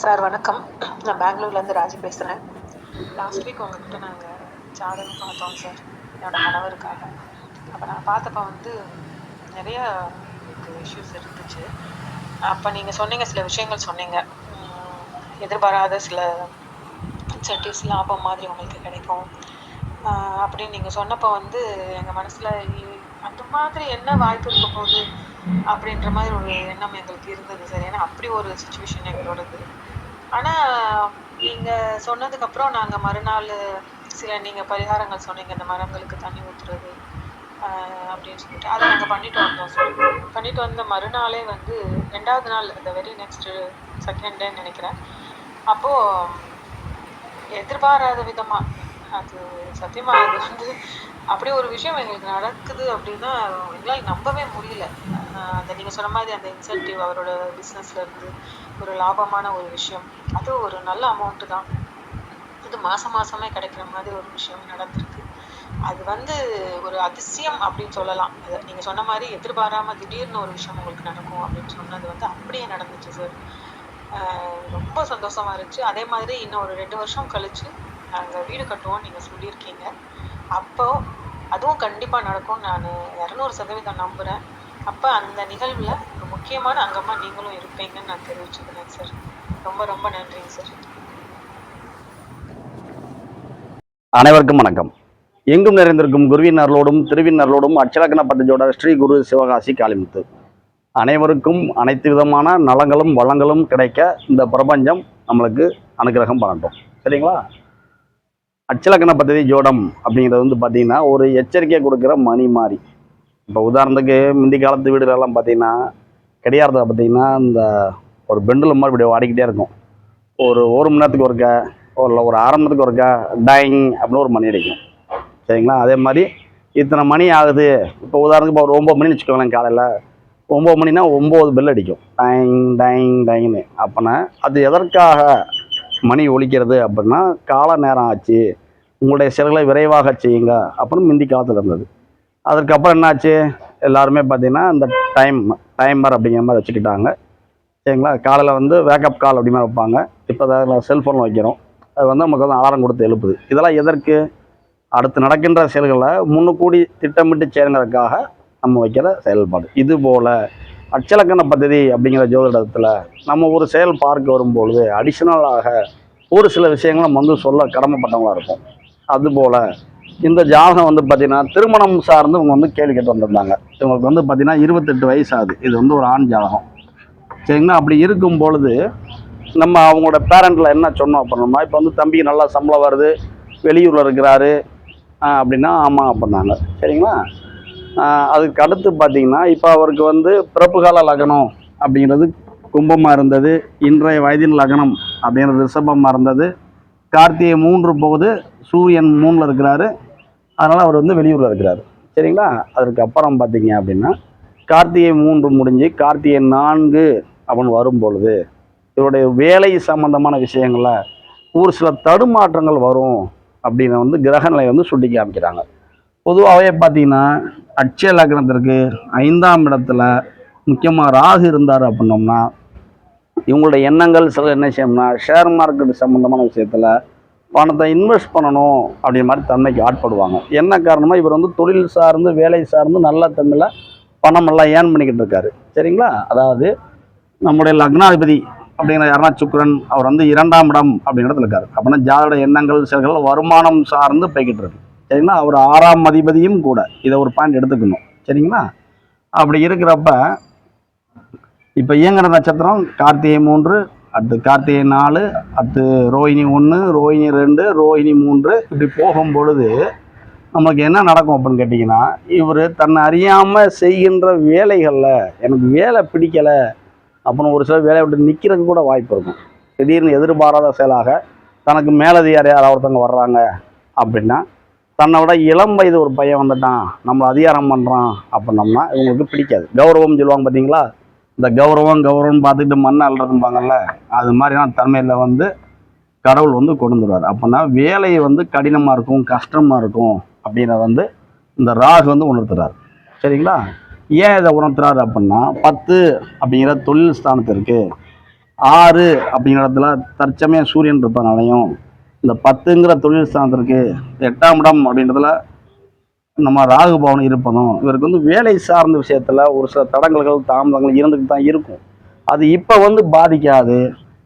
Sir வணக்கம். நான் பெங்களூர்லேருந்து ராஜி பேசுகிறேன் லாஸ்ட் வீக் உங்ககிட்ட நாங்கள் ஜாதகம் பார்த்தோம் சார். என்னோடய கணவருக்காக. அப்போ நான் பார்த்தப்ப வந்து நிறைய இஷ்யூஸ் இருந்துச்சு. அப்போ நீங்கள் சொன்னீங்க சில விஷயங்கள் சொன்னீங்க. எதிர்பாராத சில இன்சென்டிவ்ஸ் லாபம் மாதிரி உங்களுக்கு கிடைக்கும். அப்படின்னு நீங்கள் சொன்னப்போ வந்து எங்கள் மனசில் அந்த மாதிரி என்ன வாய்ப்பு இருக்க போகுது அப்படின்ற மாதிரி ஒரு எண்ணம் எங்களுக்கு இருந்தது சார். ஏன்னா அப்படி ஒரு சுச்சுவேஷன் எங்களோடது. ஆனால் நீங்கள் சொன்னதுக்கப்புறம் நாங்கள் மறுநாள் சில நீங்கள் பரிகாரங்கள் சொன்னீங்க இந்த மரங்களுக்கு தண்ணி ஊற்றுறது அப்படின்னு சொல்லிட்டு. அதை நாங்கள் பண்ணிட்டு வந்தோம் சார். பண்ணிட்டு வந்த மறுநாளே வந்து ரெண்டாவது நாள் இந்த வெரி நெக்ஸ்ட் செகண்ட் டேன்னு நினைக்கிறேன். அப்போது எதிர்பாராத விதமா அது சத்தியமாக அது வந்து அப்படி ஒரு விஷயம் எங்களுக்கு நடக்குது அப்படின்னா எங்களால் நம்பவே முடியல. அந்த நீங்க சொன்ன மாதிரி அந்த இன்சென்டிவ் அவரோட பிஸ்னஸ்ல இருந்து ஒரு லாபமான ஒரு விஷயம். அது ஒரு நல்ல அமௌண்ட்டு தான். இது மாசம் மாசமே கிடைக்கிற மாதிரி ஒரு விஷயம் நடந்திருக்கு. அது வந்து ஒரு அதிசயம் அப்படின்னு சொல்லலாம். அது நீங்க சொன்ன மாதிரி எதிர்பாராம திடீர்னு ஒரு விஷயம் உங்களுக்கு நடக்கும் அப்படின்னு சொன்னது வந்து அப்படியே நடந்துச்சு சார். ரொம்ப சந்தோஷமா இருந்துச்சு. அதே மாதிரி இன்னும் ஒரு ரெண்டு வருஷம் கழிச்சு நாங்கள் வீடு கட்டுவோம் நீங்க சொல்லியிருக்கீங்க. அப்போ அதுவும் கண்டிப்பா நடக்கும் நான் இரநூறு சதவீதம் நம்புறேன். அப்ப அந்த நிகழ்வுல ஒரு முக்கியமான அங்கமா நீங்களும் இருப்பீங்கன்னு நான் தெரிவிச்சுக்கிறேன் சார் ரொம்ப ரொம்ப நன்றிங்க சார் அனைவருக்கும் வணக்கம். எங்கும் நிறைந்திருக்கும் குருவின் அருளோடும் திருவின் அருளோடும் அச்சலக்கண பத்தஜோட ஸ்ரீ குரு சிவகாசி காளிமுத்து. அனைவருக்கும் அனைத்து விதமான நலங்களும் வளங்களும் கிடைக்க இந்த பிரபஞ்சம் நம்மளுக்கு அனுகிரகம் பண்ணட்டும் சரிங்களா? அச்சலக்கண பദ്ധதி ஜோடம் அப்படிங்கிறது வந்து பார்த்தீங்கன்னா ஒரு எச்சரிக்கை கொடுக்குற மணி மாதிரி இப்போ உதாரணத்துக்கு முந்தி காலத்து வீடுகளெல்லாம் பார்த்தீங்கன்னா கிடையாரத்தில் பார்த்தீங்கன்னா இந்த ஒரு பெண்டில் மாதிரி இப்படி ஆடிக்கிட்டே இருக்கும். ஒரு ஒரு மணி நேரத்துக்கு ஒருக்க ஒரு ஒரு அரை மணி நேரத்துக்கு ஒருக்கா டைங் அப்படின்னு ஒரு மணி அடிக்கும். சரிங்களா? அதே மாதிரி இத்தனை மணி ஆகுது. இப்போ உதாரணத்துக்கு இப்போ ஒரு ஒம்பது மணின்னு வச்சுக்கோங்களேன் காலையில். ஒம்பது மணினா ஒம்பது பெல் அடிக்கும். டைங் டைங் டைங்னு. அப்போனா அது எதற்காக மணி ஒழிக்கிறது அப்படின்னா கால நேரம் ஆச்சு. உங்களுடைய செயல்களை விரைவாக செய்யுங்க அப்படின்னு முந்தி காலத்தில் இருந்தது. அதற்கப்புறம் என்னாச்சு? எல்லாருமே பார்த்தீங்கன்னா இந்த டைம் டைமர் அப்படிங்கிற மாதிரி வச்சுக்கிட்டாங்க. சரிங்களா? காலையில் வந்து வேக்கப் கால் அப்படி மாதிரி வைப்பாங்க. இப்போ அதில் செல்ஃபோன் வைக்கிறோம். அது வந்து நமக்கு வந்து அலாரம் கொடுத்து எழுப்புது. இதெல்லாம் எதற்கு? அடுத்து நடக்கின்ற செயல்களை முன்னுக்கூடி திட்டமிட்டு செய்யறதுக்காக நம்ம வைக்கிற செயல்பாடு. இது போல் அச்சலக்கண பദ്ധதி அப்படிங்கிற ஜோதிடத்தில் நம்ம ஒரு செயல் பார்க்க வரும்பொழுது அடிஷ்னலாக ஒரு சில விஷயங்களை நம்ம வந்து சொல்ல கடமைப்பட்டவங்களாக இருக்கும் அதுபோல் இந்த ஜாதகம் வந்து பார்த்திங்கன்னா திருமணம் சார்ந்து இவங்க வந்து கேள்வி கேட்டு வந்திருந்தாங்க. இவங்களுக்கு வந்து பார்த்திங்கன்னா இருபத்தெட்டு வயசு ஆகுது. இது வந்து ஒரு ஆண் ஜாதகம். சரிங்களா? அப்படி இருக்கும் பொழுது நம்ம அவங்களோட பேரண்ட்டில் என்ன சொன்னோம் அப்படின்னா இப்போ வந்து தம்பிக்கு நல்லா சம்பளம் வருது வெளியூரில் இருக்கிறாரு அப்படின்னா ஆமாம் அப்படின்னாங்க. சரிங்களா? அதுக்கு அடுத்து பார்த்தீங்கன்னா இப்போ அவருக்கு வந்து பிறப்பு கால லக்னம் அப்படிங்கிறது கும்பமாக இருந்தது இன்றைய வயதின் லக்னம் அப்படிங்கிறது ரிஷபமாக இருந்தது. கார்த்திகை மூன்று போகுது சூரியன் மூணில் இருக்கிறாரு. அதனால் அவர் வந்து வெளியூரில் இருக்கிறார். சரிங்களா? அதற்கு அப்புறம் பார்த்தீங்க அப்படின்னா கார்த்திகை மூன்று முடிஞ்சு கார்த்திகை நான்கு அப்படின்னு வரும் பொழுது இவருடைய வேலை சம்பந்தமான விஷயங்களில் ஒரு சில தடுமாற்றங்கள் வரும் அப்படின்னு வந்து கிரகநிலை வந்து சுட்டி காமிக்கிறாங்க பொதுவாகவே பார்த்தீங்கன்னா அட்சய லக்னத்திற்கு ஐந்தாம் இடத்துல முக்கியமாக ராகு இருந்தார் அப்படின்னோம்னா இவங்களோட எண்ணங்கள் சில என்ன செய்யணும்னா ஷேர் மார்க்கெட் சம்மந்தமான விஷயத்தில் பணத்தை இன்வெஸ்ட் பண்ணணும் அப்படின்ற மாதிரி தன்மைக்கு ஆட்படுவாங்க. என்ன காரணமாக இவர் வந்து தொழில் சார்ந்து வேலை சார்ந்து நல்ல தமிழில் பணமெல்லாம் ஏர்ன் பண்ணிக்கிட்டு இருக்காரு. சரிங்களா? அதாவது நம்முடைய லக்னாதிபதி அப்படிங்கிற யாருனா சுக்ரன் அவர் வந்து இரண்டாம் இடம் அப்படிங்கிற இடத்துல இருக்காரு. அப்படின்னா ஜாதோட எண்ணங்கள் சிலர்கள் வருமானம் சார்ந்து போய்கிட்டு இருக்கு. சரிங்களா? அவர் ஆறாம் அதிபதியும் கூட இதை ஒரு பாயிண்ட் எடுத்துக்கணும். சரிங்களா? அப்படி இருக்கிறப்ப இப்போ இயங்குற நட்சத்திரம் கார்த்திகை மூன்று அடுத்து கார்த்திகை நாலு அடுத்து ரோஹிணி ஒன்று ரோஹிணி ரெண்டு ரோஹிணி மூன்று. இப்படி போகும் பொழுது நமக்கு என்ன நடக்கும் அப்படின்னு கேட்டிங்கன்னா இவர் தன்னை அறியாமல் செய்கின்ற வேலைகளில் எனக்கு வேலை பிடிக்கலை அப்படின்னு ஒரு சில வேலையை விட்டு நிற்கிறதுக்கு கூட வாய்ப்பு இருக்கும். திடீர்னு எதிர்பாராத செயலாக தனக்கு மேலதிகாரி யாராவது ஒருத்தவங்க வர்றாங்க அப்படின்னா தன்னை விட இளம் வயது ஒரு பையன் வந்துட்டான் நம்மளை அதிகாரம் பண்ணுறான் அப்படின்னம்னா இவங்களுக்கு பிடிக்காது. கௌரவம் சொல்லுவாங்க பார்த்தீங்களா இந்த கௌரவம் கௌரவம்னு பார்த்துக்கிட்டு மண்ணை அல்றதும்பாங்கல்ல அது மாதிரியான தன்மையில் வந்து கடவுள் வந்து கொண்டு வந்துடுவார் அப்படின்னா வேலையை வந்து கடினமாக இருக்கும் கஷ்டமாக இருக்கும் அப்படின்றத வந்து இந்த ராகு வந்து உணர்த்துறார். சரிங்களா? ஏன் இதை உணர்த்துறாரு அப்படின்னா பத்து அப்படிங்கிற தொழில் ஸ்தானத்திற்கு ஆறு அப்படிங்கிற இடத்துல தற்சமயம் சூரியன் இருப்பதனாலையும் இந்த பத்துங்கிற தொழில் சார்ந்திருக்கு எட்டாம் இடம் அப்படின்றதுல நம்ம ராகு பவன் இருப்பதும் இவருக்கு வந்து வேலை சார்ந்த விஷயத்தில் ஒரு சில தடங்கல்கள் தாமதங்கள் இருந்துக்கிட்டு தான் இருக்கும். அது இப்போ வந்து பாதிக்காது.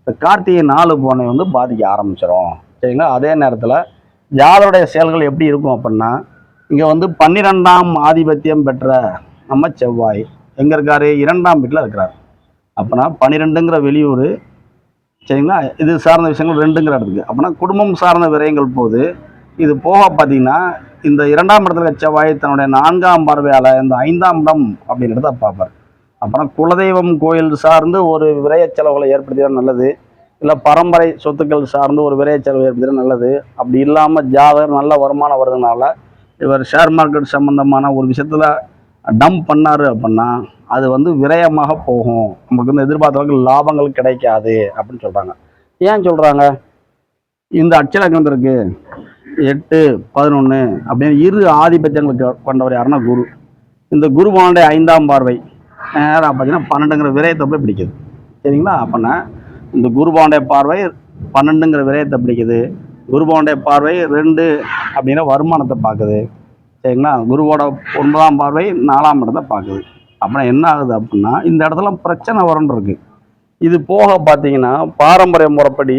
இந்த கார்த்திகை நாலு போனை வந்து பாதிக்க ஆரம்பிச்சிடும் சரிங்களா? அதே நேரத்தில் யாருடைய செயல்கள் எப்படி இருக்கும் அப்படின்னா இங்கே வந்து பன்னிரெண்டாம் ஆதிபத்தியம் பெற்ற நம்ம செவ்வாய் எங்கே இருக்காரு? இரண்டாம் வீட்டில் இருக்கிறார். அப்போனா பன்னிரெண்டுங்கிற வெளியூர் சரிங்களா? இது சார்ந்த விஷயங்கள் ரெண்டுங்கிற இடத்துக்கு. அப்படின்னா குடும்பம் சார்ந்த விரயங்கள் போது இது போக பார்த்தீங்கன்னா இந்த இரண்டாம் இடத்துல செவ்வாய் தன்னுடைய நான்காம் பார்வையால் இந்த ஐந்தாம் இடம் அப்படிங்கிறத பார்ப்பார். அப்புறம் குலதெய்வம் கோயில் சார்ந்து ஒரு விரய செலவுகளை ஏற்படுத்தினா நல்லது. இல்லை பரம்பரை சொத்துக்கள் சார்ந்து ஒரு விரய செலவு ஏற்படுத்தினா நல்லது. அப்படி இல்லாமல் ஜாதகர் நல்ல வருமானம் வருதுனால இவர் ஷேர் மார்க்கெட் சம்மந்தமான ஒரு விஷயத்தில் டம்ப் பண்ணார் அப்படின்னா அது வந்து விரயமாக போகும். நமக்கு வந்து எதிர்பார்த்த அளவுக்கு லாபங்கள் கிடைக்காது அப்படின்னு சொல்கிறாங்க ஏன் சொல்கிறாங்க இந்த அச்சலங்கம் இருக்கு எட்டு பதினொன்று அப்படின்னு இரு ஆதிபத்தியங்களுக்கு கொண்டவர் யாருன்னா குரு. இந்த குருவானுடைய ஐந்தாம் பார்வை. நேராக பார்த்தீங்கன்னா பன்னெண்டுங்கிற விரயத்தை போய் பிடிக்குது. சரிங்களா? அப்போனா இந்த குருபானுடைய பார்வை பன்னெண்டுங்கிற விரயத்தை பிடிக்குது. குருபானுடைய பார்வை ரெண்டு அப்படிங்கிற வருமானத்தை பார்க்குது. சரிங்களா? குருவோட ஒன்பதாம் பார்வை நாலாம் இடத்தை பார்க்குது. அப்புறம் என்ன ஆகுது அப்படின்னா இந்த இடத்துல பிரச்சனை வரும்னு இருக்கு. இது போக பார்த்தீங்கன்னா பாரம்பரிய முறைப்படி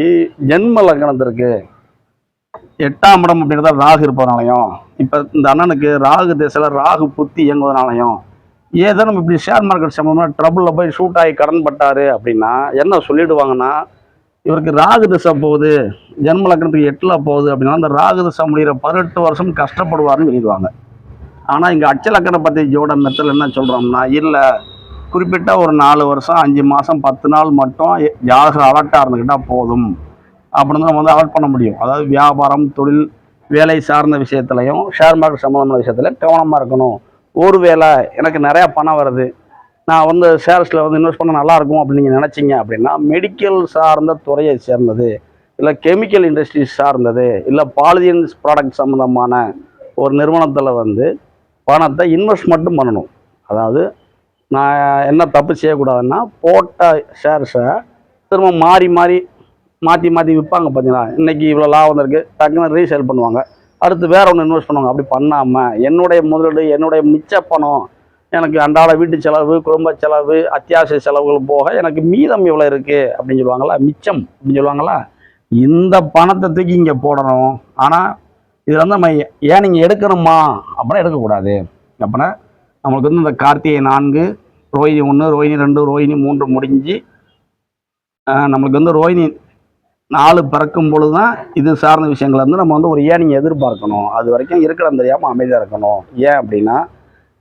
ஜென்ம லக்னத்திற்கு எட்டாம் இடம் அப்படின்றத ராகு இருப்பதனாலையும் இப்போ இந்த அண்ணனுக்கு ராகு திசையில் ராகு புத்தி இயங்குவதனாலையும் ஏதோ நம்ம இப்படி ஷேர் மார்க்கெட் சம்பந்தமாக ட்ரபுளில் போய் ஷூட் ஆகி கடன் பட்டாரு அப்படின்னா என்ன சொல்லிடுவாங்கன்னா இவருக்கு ராகு திசை போகுது ஜென்ம லக்னத்துக்கு எட்டில் போகுது அப்படின்னா அந்த ராகு திசை முடிகிற பதினெட்டு வருஷம் கஷ்டப்படுவார்னு எழுதுவாங்க ஆனால் இங்கே அச்சலக்கரை பற்றி ஜோட மெத்தல் என்ன சொல்கிறோம்னா இல்லை குறிப்பிட்ட ஒரு நாலு வருஷம் அஞ்சு மாதம் பத்து நாள் மட்டும் ஜாதகர் அலர்ட்டாக இருந்துக்கிட்டால் போதும். அப்படின்னு நம்ம வந்து அலர்ட் பண்ண முடியும். அதாவது வியாபாரம் தொழில் வேலை சார்ந்த விஷயத்துலையும் ஷேர் மார்க்கெட் சம்மந்தமான விஷயத்துல கவனமாக இருக்கணும். ஒரு வேலை எனக்கு நிறையா பணம் வருது. நான் வந்து ஷேர்ஸில் வந்து இன்வெஸ்ட் பண்ண நல்லா இருக்கும் அப்படின்னு நீங்கள் நினச்சிங்க அப்படின்னா மெடிக்கல் சார்ந்த துறையை சேர்ந்தது இல்லை கெமிக்கல் இண்டஸ்ட்ரீஸ் சார்ந்தது இல்லை பாலிதீன்ஸ் ப்ராடக்ட் சம்மந்தமான ஒரு நிறுவனத்தில் வந்து பணத்தை இன்வெஸ்ட் மட்டும் பண்ணணும். அதாவது நான் என்ன தப்பு செய்யக்கூடாதுன்னா போட்ட ஷேர்ஸை திரும்ப மாறி மாறி மாற்றி மாற்றி விற்பாங்க பார்த்தீங்களா இன்றைக்கி இவ்வளோ லாபம் இருக்குது டக்குன்னு ரீசேல் பண்ணுவாங்க. அடுத்து வேற ஒன்று இன்வெஸ்ட் பண்ணுவாங்க. அப்படி பண்ணாமல் என்னுடைய முதலீடு என்னுடைய மிச்ச பணம் எனக்கு அன்றாட வீட்டு செலவு குடும்ப செலவு அத்தியாவசிய செலவுகள் போக எனக்கு மீதம் இவ்வளோ இருக்குது அப்படின்னு சொல்லுவாங்களா மிச்சம் அப்படின்னு சொல்லுவாங்களா இந்த பணத்தை தூக்கி இங்கே போடணும். ஆனால் இதில் வந்து நம்ம ஏன் நீங்கள் எடுக்கணுமா? அப்படின்னா எடுக்கக்கூடாது. அப்படின்னா நம்மளுக்கு வந்து இந்த கார்த்திகை நான்கு ரோஹிணி ஒன்று ரோஹிணி ரெண்டு ரோஹிணி மூன்று முடிஞ்சு நம்மளுக்கு வந்து ரோஹிணி நாலு பிறக்கும் பொழுது தான் இது சார்ந்த விஷயங்களை வந்து நம்ம வந்து ஒரு ஏனிங்க எதிர்பார்க்கணும்? அது வரைக்கும் இருக்கிறம் தெரியாமல் அமைதியாக இருக்கணும். ஏன் அப்படின்னா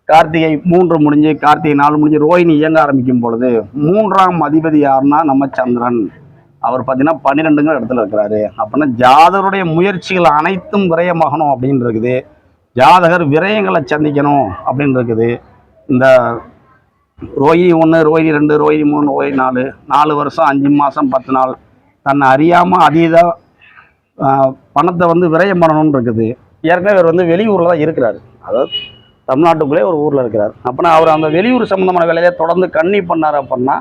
கார்த்திகை மூன்று முடிஞ்சு கார்த்திகை நாலு முடிஞ்சு ரோஹிணி இயங்க ஆரம்பிக்கும் பொழுது மூன்றாம் அதிபதி யாருன்னா நம்ம சந்திரன். அவர் பார்த்தீங்கன்னா பன்னிரெண்டுங்கிற இடத்துல இருக்கிறாரு. அப்படின்னா ஜாதகருடைய முயற்சிகள் அனைத்தும் விரயமாகணும் அப்படின்னு இருக்குது. ஜாதகர் விரயங்களை சந்திக்கணும் அப்படின்னு இருக்குது. இந்த ரோஹி ஒன்று ரோஹி ரெண்டு ரோஹி மூணு ரோஹி நாலு நாலு வருஷம் அஞ்சு மாதம் பத்து நாள். தன்னை அறியாமல் அதீத பணத்தை வந்து விரயம் பண்ணணும்னு இருக்குது. ஏற்கனவே இவர் வந்து வெளியூரில் தான் இருக்கிறார். அதாவது தமிழ்நாட்டுக்குள்ளே ஒரு ஊரில் இருக்கிறார். அப்படின்னா அவர் அந்த வெளியூர் சம்மந்தமான வேலையை தொடர்ந்து கண்ணி பண்ணார் அப்படின்னா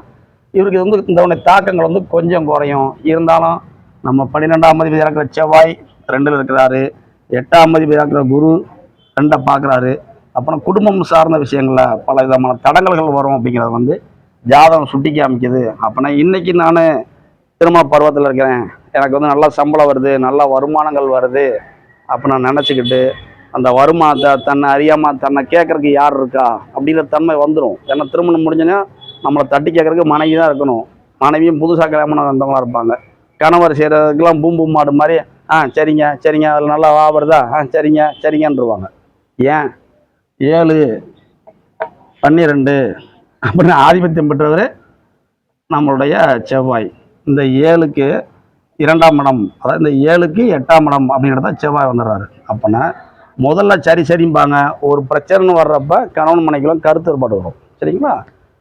இவருக்கு வந்து இந்த தாக்கங்கள் வந்து கொஞ்சம் குறையும். இருந்தாலும் நம்ம பன்னிரெண்டாம் மதிப்பு இருக்கிற செவ்வாய் ரெண்டில் இருக்கிறாரு. எட்டாம் மதிப்பு இருக்கிற குரு ரெண்டை பார்க்குறாரு. அப்புறம் குடும்பம் சார்ந்த விஷயங்களில் பல விதமான தடங்கல்கள் வரும் அப்படிங்கிறத வந்து ஜாதகம் சுட்டி காமிக்குது. அப்போனா இன்னைக்கு நான் திருமண பருவத்தில் இருக்கிறேன். எனக்கு வந்து நல்ல சம்பளம் வருது நல்ல வருமானங்கள் வருது. அப்போ நான் நினச்சிக்கிட்டு அந்த வருமானத்தை தன்னை அறியாமல் தன்னை கேட்கறதுக்கு யார் இருக்கா? அப்படிங்கிற தன்மை வந்துடும் ஏன்னா திருமணம் முடிஞ்சோன்னா நம்மளை தட்டி கேட்கறதுக்கு மனைவி தான் இருக்கணும். மனைவியும் புதுசாக கல்யாணம் வந்தவங்களா இருப்பாங்க. கணவர் செய்கிறதுக்கெல்லாம் பூம் பூம் மாடு மாதிரி ஆ சரிங்க சரிங்க அதில் நல்லா வாபருதா ஆ சரிங்க சரிங்கன்றுவாங்க. ஏன்? ஏழு பன்னிரெண்டு அப்படின்னு ஆதிபத்தியம் பெற்றவர் நம்மளுடைய செவ்வாய். இந்த ஏழுக்கு இரண்டாம் இடம் அதாவது இந்த ஏழுக்கு எட்டாம் இடம் அப்படிங்கிறத செவ்வாய் வந்துடுறாரு. அப்போனா முதல்ல சரி சரிம்பாங்க. ஒரு பிரச்சனைன்னு வர்றப்ப கணவன் மனைவிகளும் கருத்து ஏற்பாடு வரும். சரிங்களா?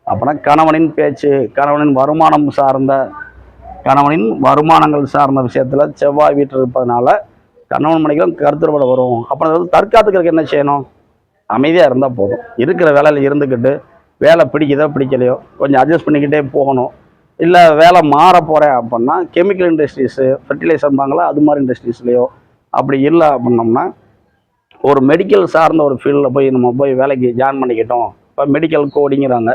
அப்போனா கணவனின் பேச்சு கணவனின் வருமானம் சார்ந்த கணவனின் வருமானங்கள் சார்ந்த விஷயத்தில் செவ்வாய் வீட்டில் இருப்பதனால கணவன் மனைகளும் கருத்து வரும். அப்புறம் வந்து தற்காத்துக்கிறதுக்கு என்ன செய்யணும்? அமைதியாக இருந்தால் போதும். இருக்கிற வேலையில் இருந்துக்கிட்டு வேலை பிடிக்குதோ பிடிக்கலையோ கொஞ்சம் அட்ஜஸ்ட் பண்ணிக்கிட்டே போகணும். இல்லை வேலை மாற போகிறேன் அப்படின்னா கெமிக்கல் இண்டஸ்ட்ரீஸு ஃபெர்டிலைசர்பாங்களா அது மாதிரி இண்டஸ்ட்ரீஸ்லையோ அப்படி இல்லை அப்படின்னோம்னா ஒரு மெடிக்கல் சார்ந்த ஒரு ஃபீல்டில் போய் நம்ம போய் வேலைக்கு ஜாயின் பண்ணிக்கிட்டோம். இப்போ மெடிக்கல் கோடிங்கிறாங்க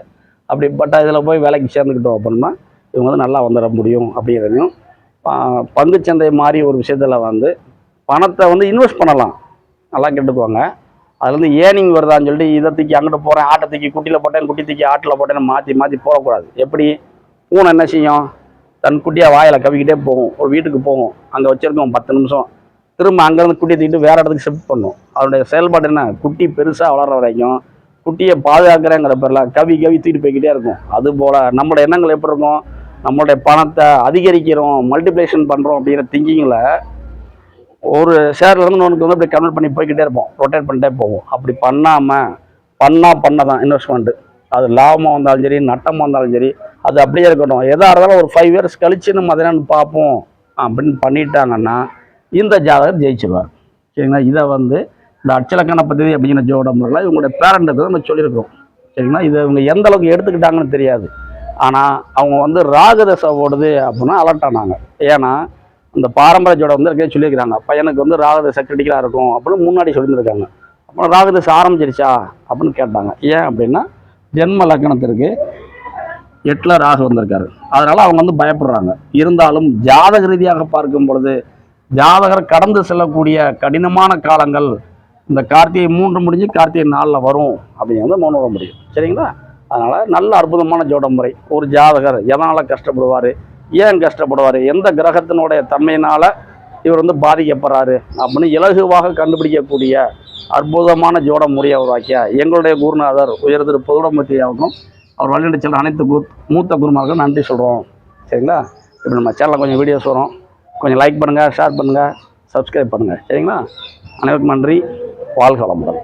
அப்படிப்பட்ட இதில் போய் வேலைக்கு சேர்ந்துக்கிட்டோம் அப்படின்னா இவங்க வந்து நல்லா வந்துட முடியும் அப்படிங்கிறதையும் பங்குச்சந்தை மாதிரி ஒரு விஷயத்தில் வந்து பணத்தை வந்து இன்வெஸ்ட் பண்ணலாம். நல்லா கேட்டுக்குவாங்க அதுலேருந்து ஏர்னிங் வருதான்னு சொல்லிட்டு இதை தூக்கி அங்கிட்டு போகிறேன் ஆட்டை தூக்கி குட்டியில் போட்டேன் குட்டி தூக்கி ஆட்டில் போட்டேன்னு மாற்றி மாற்றி போகக்கூடாது எப்படி? பூனை என்ன செய்யும்? தன் குட்டியாக வாயில் கவிக்கிட்டே போகும். ஒரு வீட்டுக்கு போகும். அங்கே வச்சுருக்கோம் பத்து நிமிஷம். திரும்ப அங்கேருந்து குட்டியை தூக்கிட்டு வேறு இடத்துக்கு ஷிஃப்ட் பண்ணும். அதனுடைய செயல்பாடு என்ன? குட்டி பெருசாக வளர்கிற வரைக்கும் குட்டியை பாதுகாக்கிறேங்கிற பேரில் கவி கவி தூக்கிட்டு போய்கிட்டே இருக்கும். அதுபோல் நம்மளோட எண்ணங்கள் எப்படி இருக்கும்? நம்மளுடைய பணத்தை அதிகரிக்கிறோம் மல்டிப்ளேஷன் பண்ணுறோம் அப்படிங்கிற திங்கிங்கில் ஒரு ஷேர்லேருந்து ஒன்றுக்கு வந்து அப்படி கன்வெர்ட் பண்ணி போய்கிட்டே இருப்போம். ரொட்டேட் பண்ணிட்டே போவோம். அப்படி பண்ணாமல் பண்ணால் பண்ண தான் இன்வெஸ்ட்மெண்ட்டு அது லாபமாக வந்தாலும் சரி நட்டமாக இருந்தாலும் சரி அது அப்படியே இருக்கட்டும். எதாக இருந்தாலும் ஒரு ஃபைவ் இயர்ஸ் கழிச்சு நம்ம அதை பார்ப்போம். அப்படின்னு பண்ணிட்டாங்கன்னா இந்த ஜாதகர் ஜெயிச்சிருவார். சரிங்களா? இதை வந்து இந்த அச்சலக்கண பദ്ധதி அப்படிங்கிற ஜோடம்லாம் இவங்களுடைய பேரண்ட்டுக்கு நம்ம சொல்லியிருக்கோம் சரிங்களா? இதை இவங்க எந்த அளவுக்கு எடுத்துக்கிட்டாங்கன்னு தெரியாது. ஆனால் அவங்க வந்து ராகதசை ஓடுது அப்படின்னா அலர்ட் ஆனாங்க. ஏன்னா இந்த பாரம்பரிய ஜோடம் வந்து இருக்கே சொல்லியிருக்கிறாங்க. பையனுக்கு வந்து ராகதசை கிரிட்டிக்கலாக இருக்கும் அப்படின்னு முன்னாடி சொல்லியிருக்காங்க அப்புறம் ராகதசை ஆரம்பிச்சிருச்சா அப்படின்னு கேட்டாங்க. ஏன் அப்படின்னா ஜென்ம லக்கணத்திற்கு எட்டில் ராகு வந்திருக்காரு. அதனால் அவங்க வந்து பயப்படுறாங்க. இருந்தாலும் ஜாதக ரீதியாக பார்க்கும் பொழுது ஜாதகர் கடந்து செல்லக்கூடிய கடினமான காலங்கள் இந்த கார்த்திகை மூன்று முடிஞ்சு கார்த்திகை நாலில் வரும் அப்படிங்கிறது மௌனம் முடியும். சரிங்களா? அதனால் நல்ல அற்புதமான ஜோட முறை. ஒரு ஜாதகர் எதனால் கஷ்டப்படுவார்? ஏன் கஷ்டப்படுவார்? எந்த கிரகத்தினுடைய தன்மையினால் இவர் வந்து பாதிக்கப்படுறாரு? அப்படின்னு இலகுவாக கண்டுபிடிக்கக்கூடிய அற்புதமான ஜோட முறையை உருவாக்கிய எங்களுடைய குருநாதர் உயர்திரு திரு அவர் வழிநடத்தி செல்ற அனைத்து குரு மூத்த குருமார்களும் நன்றி சொல்கிறோம் சரிங்களா? இப்போ நம்ம சேனலில் கொஞ்சம் வீடியோஸ் வரும். கொஞ்சம் லைக் பண்ணுங்கள் ஷேர் பண்ணுங்கள் சப்ஸ்கிரைப் பண்ணுங்கள் சரிங்களா? அனைவருக்கும் நன்றி. பால் வளமுடன்.